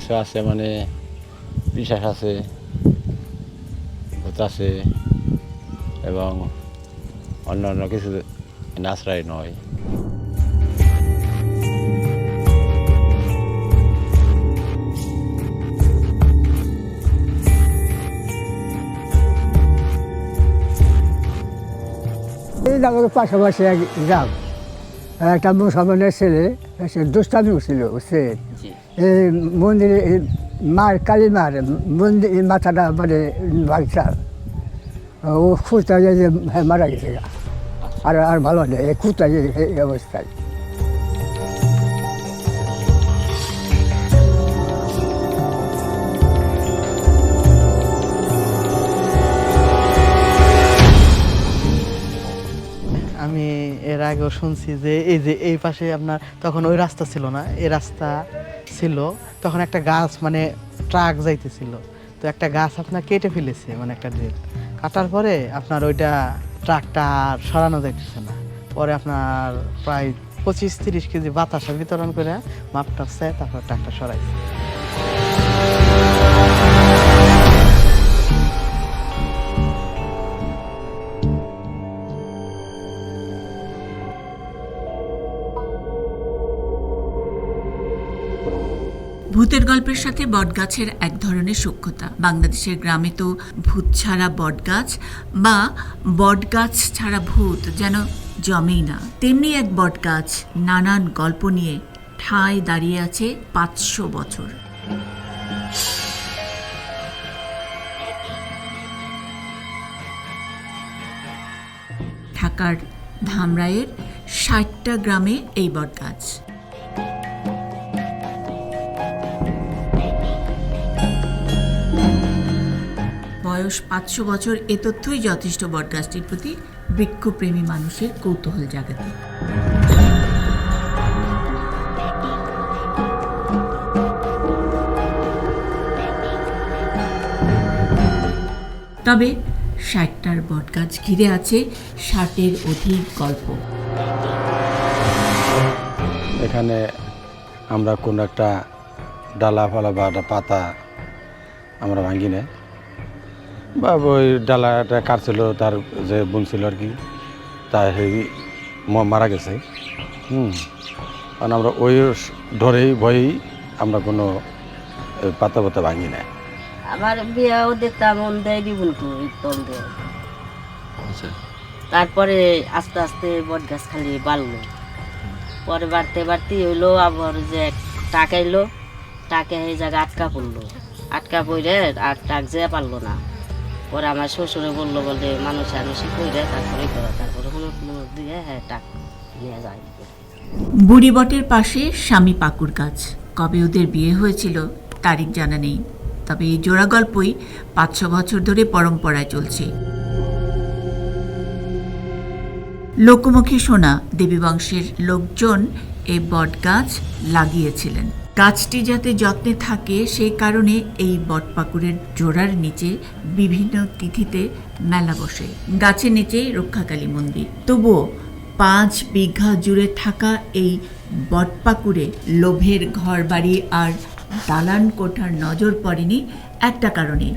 কিছু আছে মানে বিশ্বাস আছে, ভূত আছে এবং অন্যান্য কিছু আশ্রয় নয়। এই আমাদের পাশাপাশি এক গ্রাম। একটা মুসলমানের ছেলে সে দুষ্টামি ছিল সে এই মন্দিরে মার কালী মার মন্দির মাথাটা মানে ভাগছা ও খুঁজতে যে মারা গেছে আর আর ভালো নেই খুঁজতে এই অবস্থায়। আমি এর আগেও শুনছি যে এই যে এই পাশে আপনার তখন ওই রাস্তা ছিল না, এই রাস্তা ছিল, তখন একটা গাছ মানে ট্রাক যাইতেছিল। তো একটা গাছ আপনার কেটে ফেলেছে মানে একটা ড্রেন কাটার পরে আপনার ওইটা ট্রাকটা আর সরানো যাইতেছে না। পরে আপনার প্রায় পঁচিশ তিরিশ কেজি বাতাসা বিতরণ করে মাপটা তারপর ট্রাকটা সরাইছে। ভূতের গল্পের সাথে বটগাছের এক ধরনের সূক্ষ্মতা। বাংলাদেশের গ্রামে তো ভূত ছাড়া বটগাছ বা বটগাছ ছাড়া ভূত যেন জমেই না। তেমনি এক বটগাছ নানান গল্প নিয়ে ঠায় দাঁড়িয়ে আছে পাঁচশো বছর। ঢাকার ধামরাইয়ের ষাটটা গ্রামে এই বটগাছ। বয়স পাঁচশো বছর, এ তথ্যই যথেষ্ট বটগাছটির প্রতি বৃক্ষপ্রেমী মানুষের কৌতূহল জাগাতে। তবে ষাটটার বটগাছ ঘিরে আছে ষাটের অধিক গল্প। এখানে আমরা কোনো একটা ডালা ফালা বা একটা পাতা আমরা ভাঙি না বা ওই ডালাটা কাটছিল তার যে বোন ছিল আর কি তা সেই মারা গেছে। হুম। কারণ আমরা ওই ধরেই ভয়েই আমরা কোনো পাতা পাতা ভাঙি না। আবার বিয়েও দেখতাম মন দেয় বিপুলটু তল দিয়ে। তারপরে আস্তে আস্তে বট গাছ খালি বাড়লো। পরে বাড়তে বাড়তে হইল আবার যে টাকা এলো টাকা এই জায়গায় আটকা পড়ল। আটকা পড়ে আর টাক যে পারল না। পরে আমার শ্বশুরে বলল বলে মানুষ আনুষি করে তারপরে করো তারপরে হুনুক মুনুক দিয়ে হ্যাঁ টাক, নিয়ে যায় বুড়ি বটের পাশে স্বামী পাকুর গাছ। কবে ওদের বিয়ে হয়েছিল তারিখ জানা নেই। তবে এই জোড়া গল্পই পাঁচশো বছর ধরে পরম্পরায় চলছে। লোকমুখে শোনা দেবীবংশের লোকজন এই বট গাছ লাগিয়েছিলেন। গাছটি যাতে যত্নে থাকে সেই কারণে এই বটপাকুড়ের জোড়ার নিচে বিভিন্ন তিথিতে মেলা বসে। গাছের নিচেই রক্ষাকালী মন্দির। তবুও পাঁচ বিঘা জুড়ে থাকা এই বটপাকুড়ে লোভের ঘরবাড়ি আর দালান কোঠার নজর পড়েনি একটা কারণে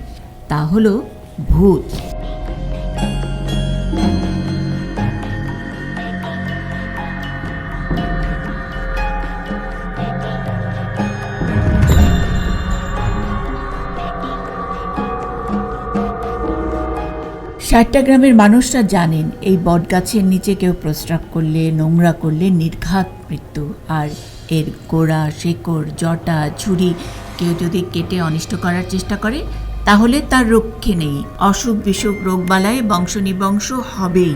তা হলো ভূত। ষাটটা গ্রামের মানুষরা জানেন, এই বটগাছের নিচে কেউ প্রস্রাব করলে, নোংরা করলে নির্ঘাত মৃত্যু। আর এর গোড়া, শেকড়, জটা, ঝুড়ি কেউ যদি কেটে অনিষ্ট করার চেষ্টা করে, তাহলে তার রক্ষে নেই। অসুখ, বিসুখ রোগবালায় বংশ নিবংশ হবেই।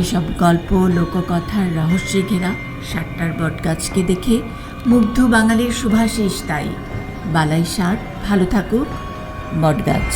এসব গল্প, লোককথার রহস্যে ঘেরা ষাটটার বটগাছকে দেখে মুগ্ধ বাঙালির শুভাশিস তাই। বালাই ষাট ভালো থাকুক বটগাছ।